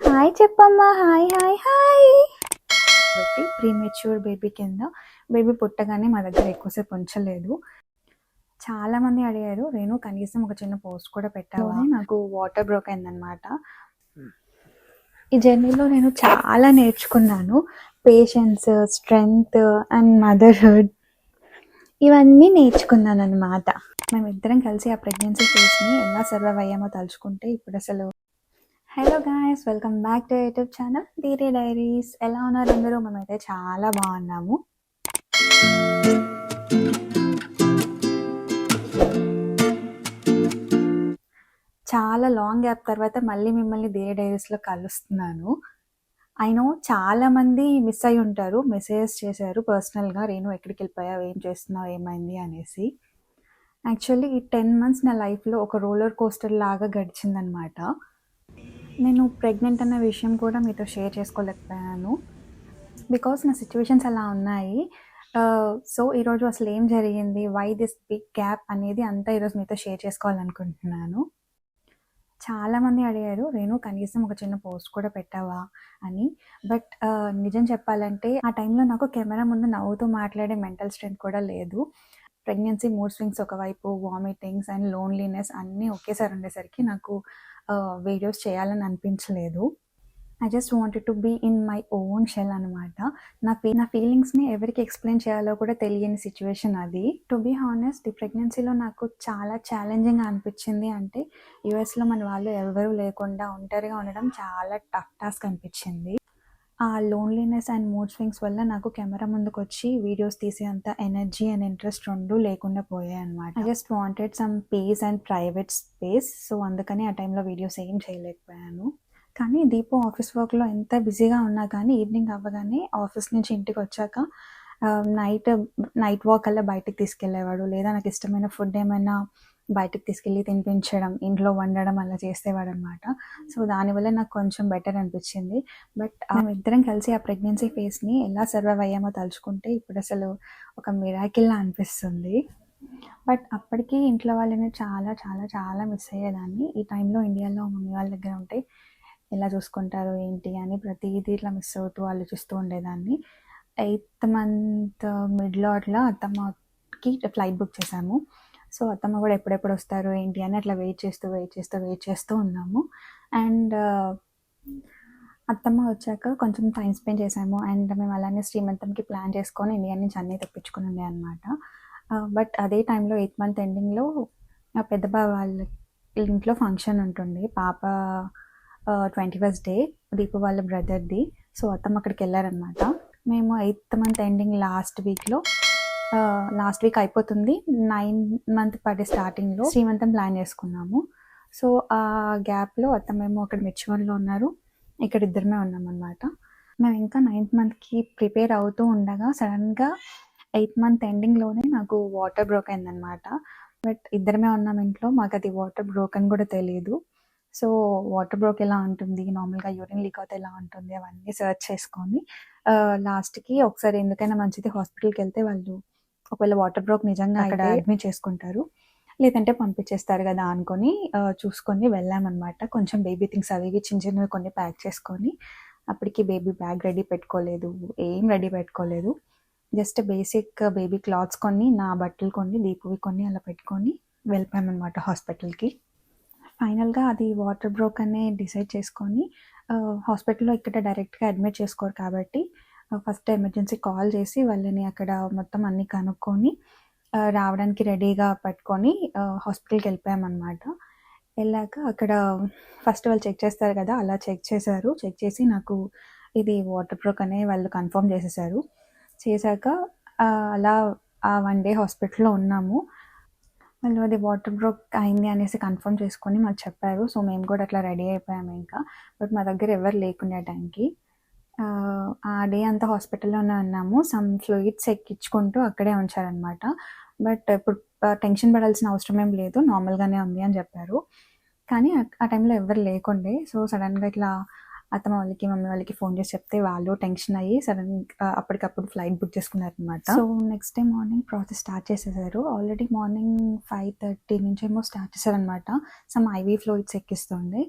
Hi చెప్పమ్మా hi hi hi. కాబట్టి premature baby కింద బేబీ పుట్టగానే మా దగ్గర ఎక్కువసేపు ఉంచలేదు. చాలా మంది అడిగారు నేను కనీసం ఒక చిన్న పోస్ట్ కూడా పెట్టావా? నాకు వాటర్ బ్రోక్ అయిందనమాట ఈ జర్నీలో నేను చాలా నేర్చుకున్నాను. పేషెన్స్ స్ట్రెంగ్త్ అండ్ మదర్హుడ్ ఇవన్నీ నేర్చుకున్నాను అనమాట మేమిద్దరం కలిసి ఆ ప్రెగ్నెన్సీ ఫేస్ని ఎలా సర్వైవ్ అయ్యామో తలుచుకుంటే ఇప్పుడు అసలు hello guys welcome back to YouTube channel Deere diaries ఎలా ఉన్నారు అందరూ? మేమైతే చాలా బాగున్నాము. చాలా లాంగ్ గ్యాప్ తర్వాత మళ్ళీ మిమ్మల్ని డీరీ డైరీస్లో కలుస్తున్నాను. ఐ నో చాలా మంది మిస్ అయి ఉంటారు మెసేజెస్ చేశారు పర్సనల్గా రేణు ఎక్కడికి వెళ్ళిపోయావు? ఏం చేస్తున్నావు? ఏమైంది? అనేసి. యాక్చువల్లీ ఈ టెన్ మంత్స్ నా లైఫ్లో ఒక రోలర్ కోస్టర్ లాగా గడిచిందనమాట నేను ప్రెగ్నెంట్ అన్న విషయం కూడా మీతో షేర్ చేసుకోలేకపోయాను. బికాస్ నా సిచ్యువేషన్స్ అలా ఉన్నాయి. Uh, సో ఈరోజు అసలు ఏం జరిగింది? వై దిస్ బిగ్ గ్యాప్ అనేది అంతా ఈరోజు మీతో షేర్ చేసుకోవాలనుకుంటున్నాను. చాలామంది అడిగారు నేను కనీసం ఒక చిన్న పోస్ట్ కూడా పెట్టావా? అని. బట్ uh, నిజం చెప్పాలంటే ఆ టైంలో నాకు కెమెరా ముందు నవ్వుతూ మాట్లాడే మెంటల్ స్ట్రెంత్ కూడా లేదు. ప్రెగ్నెన్సీ మూడ్ స్వింగ్స్ ఒకవైపు వామిటింగ్స్ అండ్ లోన్లీనెస్ అన్నీ ఒకేసారి ఉండేసరికి నాకు వీడియోస్ చేయాలని అనిపించలేదు. I just wanted to be in my own shell అనమాట నా ఫీ నా ఫీలింగ్స్ని ఎవరికి ఎక్స్ప్లెయిన్ చేయాలో కూడా తెలియని సిచ్యువేషన్ అది. టు బీ హానెస్ట్ ఈ ప్రెగ్నెన్సీలో నాకు చాలా ఛాలెంజింగ్ అనిపించింది అంటే యూఎస్లో మన వాళ్ళు ఎవరూ లేకుండా ఒంటరిగా ఉండడం చాలా టఫ్ టాస్క్ అనిపించింది. ఆ లోన్లీనెస్ అండ్ మూడ్ స్వింగ్స్ వల్ల నాకు కెమెరా ముందుకు వచ్చి వీడియోస్ తీసేంత ఎనర్జీ అండ్ ఇంట్రెస్ట్ రెండు లేకుండా పోయాయి అనమాట I just wanted some peace and private space so అందుకని ఆ టైంలో వీడియోస్ ఏం చేయలేకపోయాను. కానీ దీపు ఆఫీస్ వర్క్లో ఎంత బిజీగా ఉన్నా కానీ ఈవినింగ్ అవ్వగానే ఆఫీస్ నుంచి ఇంటికి వచ్చాక నైట్ నైట్ వాక్ అలా బయటకు తీసుకెళ్ళేవాడు. లేదా నాకు ఇష్టమైన ఫుడ్ ఏమైనా బయటకు తీసుకెళ్ళి తినిపించడం ఇంట్లో వండడం అలా చేసేవాడు అనమాట సో దానివల్ల నాకు కొంచెం బెటర్ అనిపించింది. బట్ ఇద్దరం కలిసి ఆ ప్రెగ్నెన్సీ ఫేస్ని ఎలా సర్వైవ్ అయ్యామో తలుచుకుంటే ఇప్పుడు అసలు ఒక మిరాకిల్లా అనిపిస్తుంది. బట్ అప్పటికి ఇంట్లో వాళ్ళని చాలా చాలా చాలా మిస్ అయ్యేదాన్ని. ఈ టైంలో ఇండియాలో మమ్మీ వాళ్ళ దగ్గర ఉంటే ఎలా చూసుకుంటారు ఏంటి అని ప్రతిదీ ఇట్లా మిస్ అవుతూ ఆలోచిస్తూ ఉండేదాన్ని. ఎయిత్ మంత్ మిడ్లో అట్లా అత్తమ్మకి ఫ్లైట్ బుక్ చేశాము. సో అత్తమ్మ కూడా ఎప్పుడెప్పుడు వస్తారు ఏంటి అని అట్లా వెయిట్ చేస్తూ వెయిట్ చేస్తూ వెయిట్ చేస్తూ ఉన్నాము. అండ్ uh, అత్తమ్మ వచ్చాక కొంచెం టైం స్పెండ్ చేసాము అండ్ మేము అలానే శ్రీమంతంకి ప్లాన్ చేసుకొని ఇండియా నుంచి అన్నీ తెప్పించుకుని ఉండే అనమాట బట్ uh, అదే టైంలో ఎయిత్ మంత్ ఎండింగ్లో నా పెద్ద బావ వాళ్ళ ఇంట్లో ఫంక్షన్ ఉంటుంది పాప ట్వంటీ ఫస్ట్ డే దీపు వాళ్ళ బ్రదర్ది సో అత్తమ్మ అక్కడికి వెళ్ళారనమాట మేము ఎయిత్ మంత్ ఎండింగ్ లాస్ట్ వీక్లో లాస్ట్ వీక్ అయిపోతుంది. నైన్ మంత్ పడే స్టార్టింగ్లో శ్రీమంతం ప్లాన్ చేసుకున్నాము. సో ఆ గ్యాప్లో అత్తమేమో అక్కడ మెచ్యూర్లో ఉన్నారు. ఇక్కడ ఇద్దరమే ఉన్నామన్నమాట మేము ఇంకా నైన్త్ మంత్కి ప్రిపేర్ అవుతూ ఉండగా సడన్గా ఎయిత్ మంత్ ఎండింగ్లోనే నాకు వాటర్ బ్రోక్ అయిందనమాట బట్ ఇద్దరమే ఉన్నాం ఇంట్లో మాకు అది వాటర్ బ్రోక్ అని కూడా తెలియదు సో వాటర్ బ్రోక్ ఎలా ఉంటుంది? నార్మల్గా యూరిన్ లీక్ అవుతే ఎలా ఉంటుంది? అవన్నీ సెర్చ్ చేసుకొని లాస్ట్కి ఒకసారి ఎందుకైనా మంచిది హాస్పిటల్కి వెళ్తే వాళ్ళు ఒకవేళ వాటర్ బ్రోక్ నిజంగా అక్కడ అడ్మిట్ చేసుకుంటారు. లేదంటే పంపించేస్తారు కదా అనుకొని చూసుకొని వెళ్ళామన్నమాట. కొంచెం బేబీ థింగ్స్ అవి ఇవి చిన్న చిన్నవి కొన్ని ప్యాక్ చేసుకొని అప్పటికి బేబీ బ్యాగ్ రెడీ పెట్టుకోలేదు. ఏం రెడీ పెట్టుకోలేదు. జస్ట్ బేసిక్ బేబీ క్లాత్స్ కొన్ని నా బట్టలు కొన్ని దీపువి కొన్ని అలా పెట్టుకొని వెళ్ళిపోయామన్నమాట హాస్పిటల్కి. ఫైనల్గా అది వాటర్ బ్రోక్ అనే డిసైడ్ చేసుకొని హాస్పిటల్లో ఇక్కడ డైరెక్ట్గా అడ్మిట్ చేసుకోరు కాబట్టి ఫస్ట్ ఎమర్జెన్సీ కాల్ చేసి వాళ్ళని అక్కడ మొత్తం అన్ని కనుక్కొని రావడానికి రెడీగా పట్టుకొని హాస్పిటల్కి వెళ్ళిపోయామన్నమాట. వెళ్ళాక అక్కడ ఫస్ట్ వాళ్ళు చెక్ చేస్తారు కదా అలా చెక్ చేశారు. చెక్ చేసి నాకు ఇది వాటర్ బ్రోక్ అనే వాళ్ళు కన్ఫర్మ్ చేసేసారు. చేశాక అలా ఆ వన్ డే హాస్పిటల్లో ఉన్నాము. వాళ్ళు అది వాటర్ బ్రోక్ అయింది అనేసి కన్ఫర్మ్ చేసుకొని మాకు చెప్పారు. సో మేము కూడా అట్లా రెడీ అయిపోయాము ఇంకా. బట్ మా దగ్గర ఎవరు లేకుండే టైంకి. ఆ డే అంతా హాస్పిటల్లోనే ఉన్నాము. సమ్ ఫ్లూయిడ్స్ ఎక్కించుకుంటూ అక్కడే ఉంచారనమాట బట్ ఇప్పుడు టెన్షన్ పడాల్సిన అవసరం ఏం లేదు. నార్మల్గానే ఉంది అని చెప్పారు. కానీ ఆ టైంలో ఎవరు లేకుండే. సో సడన్గా ఇట్లా అత్తమ్మ వాళ్ళకి మమ్మీ వాళ్ళకి ఫోన్ చేసి చెప్తే వాళ్ళు టెన్షన్ అయ్యి సడన్ అప్పటికప్పుడు ఫ్లైట్ బుక్ చేసుకున్నారు అనమాట so next day morning process start చేసేసారు. ఆల్రెడీ మార్నింగ్ ఫైవ్ థర్టీ నుంచి ఏమో స్టార్ట్ చేశారనమాట సమ్ ఐవీ ఫ్లోయిడ్స్ ఎక్కిస్తుండే.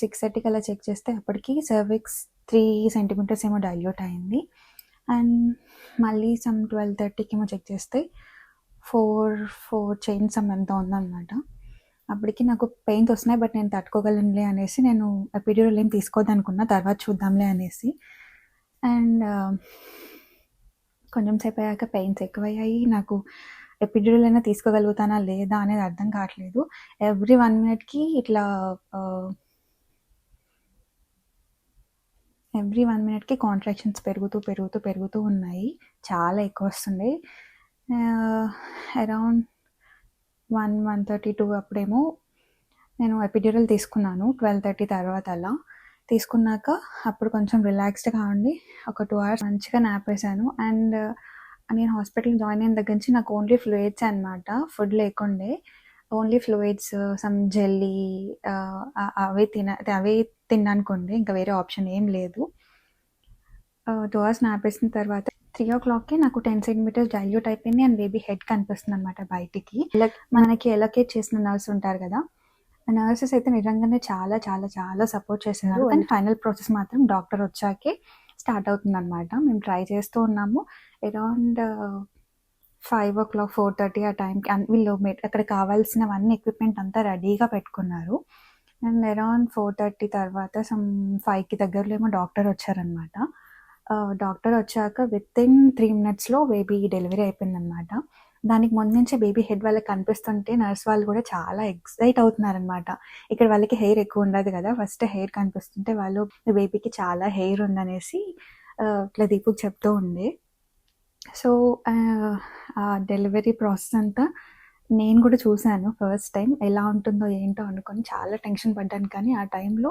సిక్స్ థర్టీకి అలా చెక్ చేస్తే అప్పటికి సర్విక్స్ త్రీ సెంటీమీటర్స్ ఏమో డైల్యూట్ అయింది. అండ్ మళ్ళీ సమ్ ట్వెల్వ్ థర్టీకి ఏమో చెక్ చేస్తే ఫోర్ ఫోర్ చైన్ సమ్ ఎంత ఉందన్నమాట. అప్పటికి నాకు పెయిన్స్ వస్తున్నాయి బట్ నేను తట్టుకోగలనులే అనేసి నేను ఎపిడ్యూరల్ ఏం తీసుకోవద్దనుకున్నా తర్వాత చూద్దాంలే అనేసి. అండ్ uh, కొంచెం సేపు అయ్యాక పెయిన్స్ ఎక్కువయ్యాయి. నాకు ఎపిడ్యూరల్ అయినా తీసుకోగలుగుతానా లేదా అనేది అర్థం కావట్లేదు. ఎవ్రీ వన్ మినిట్కి ఇట్లా uh, ఎవ్రీ వన్ మినిట్కి కాంట్రాక్షన్స్ పెరుగుతూ పెరుగుతూ పెరుగుతూ ఉన్నాయి. చాలా ఎక్కువ వస్తుంది around one one thirty two అప్పుడేమో నేను ఎపిడ్యూరల్ తీసుకున్నాను ట్వెల్వ్ థర్టీ తర్వాత అలా. తీసుకున్నాక అప్పుడు కొంచెం రిలాక్స్డ్గా ఉండి ఒక టూ అవర్స్ మంచిగా నాపేశాను అండ్ నేను హాస్పిటల్ జాయిన్ అయిన దగ్గర నుంచి నాకు ఓన్లీ ఫ్లూయిడ్స్ అనమాట ఫుడ్ లేకుండే. ఓన్లీ ఫ్లూయిడ్స్ సమ్ జెల్లీ అవే తిన అవే తినడానికి ఉండే ఇంకా వేరే ఆప్షన్ ఏం లేదు. టూ అవర్స్ నాప్ వేసిన తర్వాత త్రీ ఓ క్లాక్కి నాకు టెన్ సెంటీమీటర్స్ డైల్యూట్ అయిపోయింది అండ్ బేబీ హెడ్ కనిపిస్తుంది అనమాట బయటికి మనకి ఎలకేట్ చేసిన నర్స్ ఉంటారు కదా నర్సెస్ అయితే నిజంగానే చాలా చాలా చాలా సపోర్ట్ చేశారు అండ్ ఫైనల్ ప్రాసెస్ మాత్రం డాక్టర్ వచ్చాకే స్టార్ట్ అవుతుంది అనమాట మేము ట్రై చేస్తూ ఉన్నాము. Around five o'clock four thirty ఆ టైంకి వీళ్ళు అక్కడ కావాల్సినవన్నీ ఎక్విప్మెంట్ అంతా రెడీగా పెట్టుకున్నారు. అండ్ అరౌండ్ ఫోర్ థర్టీ తర్వాత సమ్ ఫైవ్కి దగ్గరలో ఏమో డాక్టర్ వచ్చారనమాట డాక్టర్ వచ్చాక విత్ ఇన్ త్రీ మినిట్స్లో బేబీ డెలివరీ అయిపోయిందనమాట దానికి ముందు నుంచే బేబీ హెడ్ వాళ్ళకి కనిపిస్తుంటే నర్స్ వాళ్ళు కూడా చాలా ఎక్సైట్ అవుతున్నారనమాట ఇక్కడ వాళ్ళకి హెయిర్ ఎక్కువ ఉండదు కదా ఫస్ట్ హెయిర్ కనిపిస్తుంటే వాళ్ళు బేబీకి చాలా హెయిర్ ఉందనేసి ఇట్లా దీపుకి చెప్తూ ఉండే. సో ఆ డెలివరీ ప్రాసెస్ అంతా నేను కూడా చూశాను ఫస్ట్ టైం ఎలా ఉంటుందో ఏంటో అనుకొని చాలా టెన్షన్ పడ్డాను. కానీ ఆ టైంలో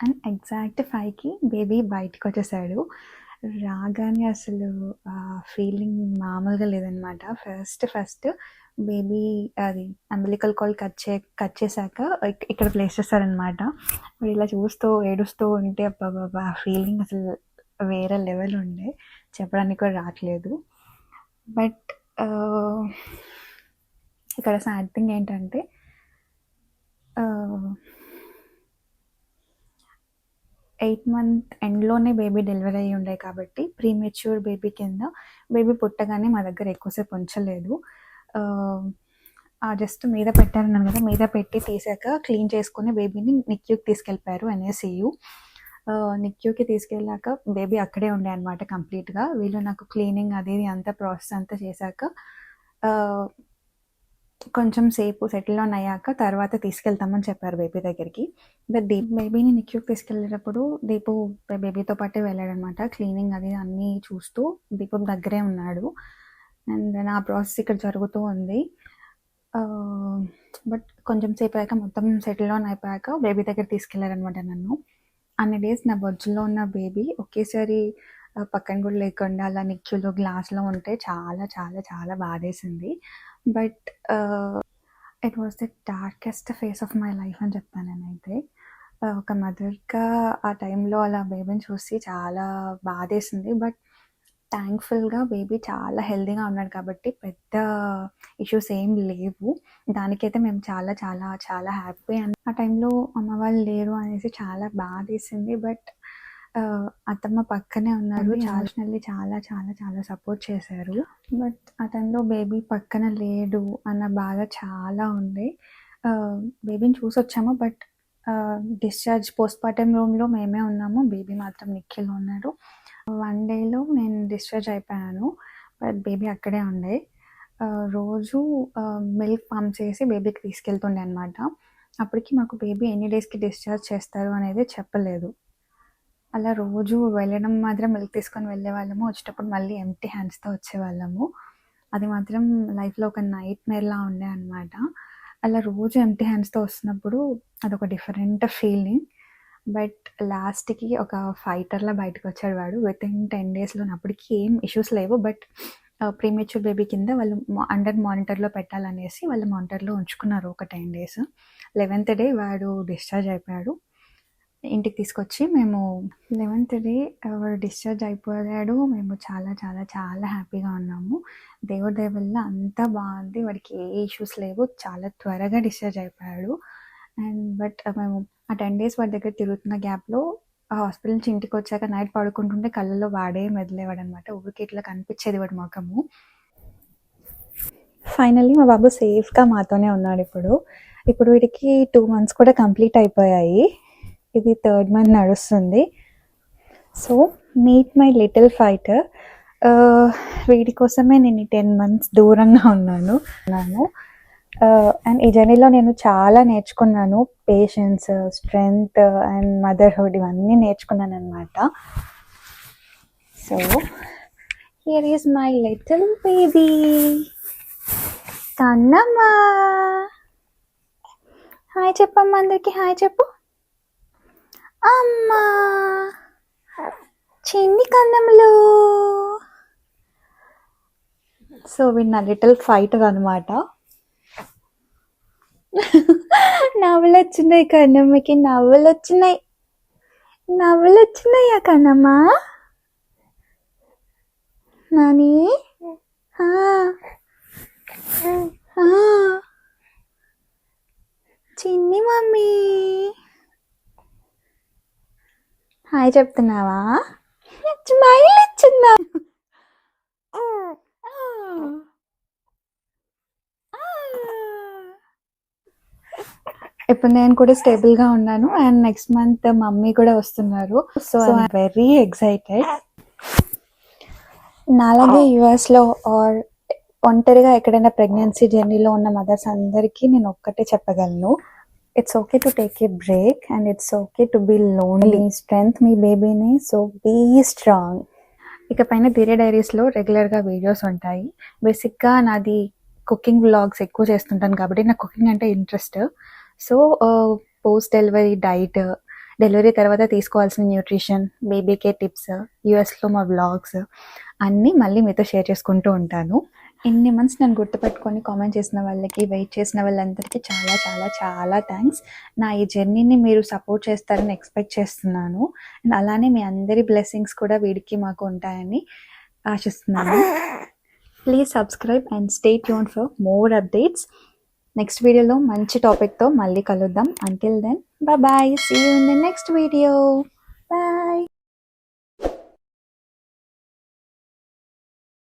అండ్ ఎగ్జాక్ట్ ఫైవ్కి బేబీ బయటకు వచ్చేసాడు. రాగానే అసలు ఫీలింగ్ మామూలుగా లేదనమాట ఫస్ట్ ఫస్ట్ బేబీ అది అంబలికల్ కాల్ కట్ చే కట్ చేశాక ఇక్కడ ప్లేస్ చేస్తారనమాట మరి ఇలా చూస్తూ ఏడుస్తూ ఉంటే అబ్బా బాబా ఆ ఫీలింగ్ అసలు వేరే లెవెల్ ఉండే. చెప్పడానికి కూడా రావట్లేదు. బట్ ఇక్కడ సాడ్ థింగ్ ఏంటంటే ఎయిట్ మంత్ ఎండ్లోనే బేబీ డెలివరీ అయ్యి ఉండే కాబట్టి ప్రీమెచ్యూర్ బేబీ కింద బేబీ పుట్టగానే మా దగ్గర ఎక్కువసేపు ఉంచలేదు. జస్ట్ మీద పెట్టారన్నాను కదా మీద పెట్టి తీసాక క్లీన్ చేసుకుని బేబీని నిక్యూకి తీసుకెళ్ళిపోయారు ఎన్ఎస్ఈయు నిక్యూకి తీసుకెళ్ళాక బేబీ అక్కడే ఉండే అనమాట కంప్లీట్గా. వీళ్ళు నాకు క్లీనింగ్ అది అంతా ప్రాసెస్ అంతా చేశాక కొంచెం సేపు సెటిల్ ఆన్ అయ్యాక తర్వాత తీసుకెళ్తామని చెప్పారు బేబీ దగ్గరికి. బట్ దీప్ బేబీని నిక్యూకి తీసుకెళ్ళేటప్పుడు దీపు బేబీతో పాటే వెళ్ళాడనమాట క్లీనింగ్ అది అన్నీ చూస్తూ దీపం దగ్గరే ఉన్నాడు. అండ్ నా ప్రాసెస్ ఇక్కడ జరుగుతూ ఉంది. బట్ కొంచెం సేపు అయ్యాక మొత్తం సెటిల్ ఆన్ అయిపోయాక బేబీ దగ్గర తీసుకెళ్ళారనమాట నన్ను. అన్ని డేస్ నా బొజ్జులో ఉన్న బేబీ ఒకేసారి పక్కన కూడా లేకుండా అలా నిక్యూలో గ్లాస్లో ఉంటే చాలా చాలా చాలా బాధేసింది. But it was the darkest phase of my life అని చెప్తాను నేనైతే. ఒక మదర్గా ఆ టైంలో అలా బేబీని చూసి చాలా బాధేసింది. బట్ థ్యాంక్ఫుల్గా బేబీ చాలా హెల్తీగా ఉన్నాడు కాబట్టి పెద్ద ఇష్యూస్ ఏం లేవు. దానికైతే మేము చాలా చాలా చాలా హ్యాపీ అండ్ ఆ టైంలో అమ్మ వాళ్ళు లేరు అనేసి చాలా బాధేసింది బట్ అత్తమ్మ పక్కనే ఉన్నారు. చాలా చాలా చాలా చాలా సపోర్ట్ చేశారు. బట్ ఆ టైంలో బేబీ పక్కన లేడు అన్న బాధ చాలా ఉంది. బేబీని చూసి వచ్చాము బట్ డిశ్చార్జ్ పోస్ట్మార్టం రూమ్లో మేమే ఉన్నాము. బేబీ మాత్రం నిఖిల్ ఉన్నాడు. వన్ డేలో నేను డిశ్చార్జ్ అయిపోయాను. బట్ బేబీ అక్కడే ఉండే. రోజు మిల్క్ పంప్ చేసి బేబీకి తీసుకెళ్తుండే అనమాట అప్పటికి మాకు బేబీ ఎన్ని డేస్కి డిశ్చార్జ్ చేస్తారు అనేది చెప్పలేదు. అలా రోజు వెళ్ళడం మాత్రం మిల్క్ తీసుకొని వెళ్ళే వాళ్ళము. వచ్చేటప్పుడు మళ్ళీ ఎంటీ హ్యాండ్స్తో వచ్చేవాళ్ళము అది మాత్రం లైఫ్లో ఒక నైట్ మేర్లా ఉండే అనమాట అలా రోజు ఎంటీ హ్యాండ్స్తో వస్తున్నప్పుడు అదొక డిఫరెంట్ ఫీలింగ్ బట్ లాస్ట్కి ఒక ఫైటర్లా బయటకు వచ్చాడు వాడు. విత్ ఇన్ టెన్ డేస్లో అప్పటికి ఏం ఇష్యూస్ లేవు. బట్ ప్రీమేచ్యూర్ బేబీ కింద వాళ్ళు అండర్ మానిటర్లో పెట్టాలనేసి వాళ్ళు మానిటర్లో ఉంచుకున్నారు ఒక టెన్ డేస్ లెవెన్త్ డే వాడు డిశ్చార్జ్ అయిపోయాడు. ఇంటికి తీసుకొచ్చి మేము లెవెన్త్ డే వాడు డిశ్చార్జ్ అయిపోయాడు. మేము చాలా చాలా చాలా హ్యాపీగా ఉన్నాము దేవుడి దయ వల్ల అంతా బాగుంది. వాడికి ఏ ఇష్యూస్ లేవు. చాలా త్వరగా డిశ్చార్జ్ అయిపోయాడు. అండ్ బట్ మేము ఆ టెన్ డేస్ వాడి దగ్గర తిరుగుతున్న గ్యాప్లో ఆ హాస్పిటల్ నుంచి ఇంటికి వచ్చాక నైట్ పడుకుంటుంటే కళ్ళల్లో వాడే మెదిలేవాడు అనమాట ఊరికి ఇట్లా కనిపించేది వాడి ముఖము. ఫైనల్లీ మా బాబు సేఫ్గా మాతోనే ఉన్నాడు ఇప్పుడు. ఇప్పుడు వీడికి టూ మంత్స్ కూడా కంప్లీట్ అయిపోయాయి. ఇది థర్డ్ మంత్ నడుస్తుంది. So meet my little fighter వీటి కోసమే నేను టెన్ మంత్స్ దూరంగా ఉన్నాను. నాను అండ్ ఈ జర్నీలో నేను చాలా నేర్చుకున్నాను. పేషెన్స్ స్ట్రెంగ్త్ అండ్ మదర్హుడ్ ఇవన్నీ నేర్చుకున్నాను అనమాట so here is my little baby కన్నమ్మా. Hi చెప్పమ్మా అందరికి. హాయ్ చెప్పు. అమ్మా. చిన్ని కన్నములు సో వీడు నా లిటిల్ ఫైటర్ అనమాట నవ్వులు వచ్చినాయి కన్నమ్మకి నవ్వులు వచ్చినాయి నవ్వులు వచ్చినాయా కన్నమ్మ నాని. చిన్ని మమ్మీ. హాయ్ చెప్తున్నావా? స్మైల్ ఇచ్చిందా? ఇప్పుడు నేను కూడా స్టేబుల్గా ఉన్నాను అండ్ నెక్స్ట్ మంత్ మమ్మీ కూడా వస్తున్నారు. సో ఐ వెరీ ఎక్సైటెడ్ నాలాగే యుఎస్లో ఆర్ ఒంటరిగా ఎక్కడైనా ప్రెగ్నెన్సీ జర్నీలో ఉన్న మదర్స్ అందరికీ నేను ఒక్కటే చెప్పగలను. It's okay to take a break and it's okay to be lonely strength మీ బేబీని సో బీ స్ట్రాంగ్ ఇక పైన ధీరే డైరీస్లో రెగ్యులర్గా వీడియోస్ ఉంటాయి. బేసిక్గా నాది కుకింగ్ వ్లాగ్స్ ఎక్కువ చేస్తుంటాను కాబట్టి నాకు కుకింగ్ అంటే interest so post delivery diet delivery తర్వాత తీసుకోవాల్సిన న్యూట్రిషన్ బేబీ టిప్స్ యూఎస్లో మా వ్లాగ్స్ అన్నీ మళ్ళీ మీతో షేర్ చేసుకుంటూ ఉంటాను. ఇన్ని మంత్స్ నేను గుర్తుపెట్టుకొని కామెంట్ చేసిన వాళ్ళకి వెయిట్ చేసిన వాళ్ళందరికీ చాలా చాలా చాలా థ్యాంక్స్ నా ఈ జర్నీని మీరు సపోర్ట్ చేస్తారని ఎక్స్పెక్ట్ చేస్తున్నాను. అండ్ అలానే మీ అందరి బ్లెస్సింగ్స్ కూడా వీడికి మాకు ఉంటాయని ఆశిస్తున్నాను. Please subscribe and stay tuned for more updates next వీడియోలో మంచి టాపిక్తో మళ్ళీ కలుద్దాం. Until then bye see you in the next video